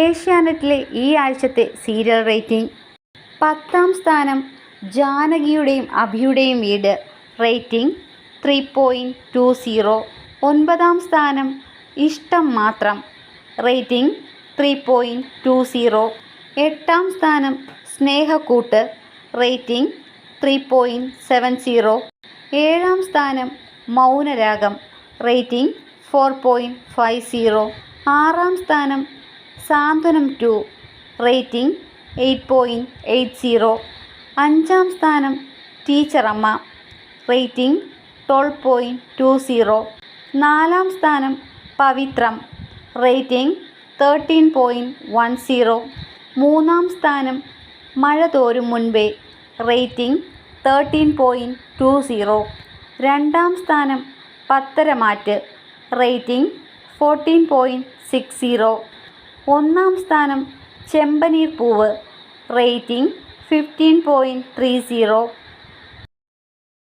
ഏഷ്യാനെറ്റിലെ ഈ ആഴ്ചത്തെ സീരിയൽ റേറ്റിംഗ്. പത്താം സ്ഥാനം ജാനകിയുടെയും അഭിയുടെയും വീട് rating three point two zero. ഒൻപതാം സ്ഥാനം ഇഷ്ടം മാത്രം rating three point two zero. എട്ടാം സ്ഥാനം Snehakkoottu rating three point seven zero. ഏഴാം സ്ഥാനം Mounaragam rating four point five zero. ആറാം സ്ഥാനം Santhwanam two rating eight point eight zero. അഞ്ചാം സ്ഥാനം Teacheramma rating twelve point two zero. നാലാം സ്ഥാനം Pavithram. Rating thirteen point one zero. മൂന്നാം സ്ഥാനം Mazha Thorum Munpe. Rating thirteen point two zero. രണ്ടാം സ്ഥാനം Patharamattu. Rating fourteen point six zero. ഒന്നാം സ്ഥാനം Chembaneer Poovu rating fifteen point three zero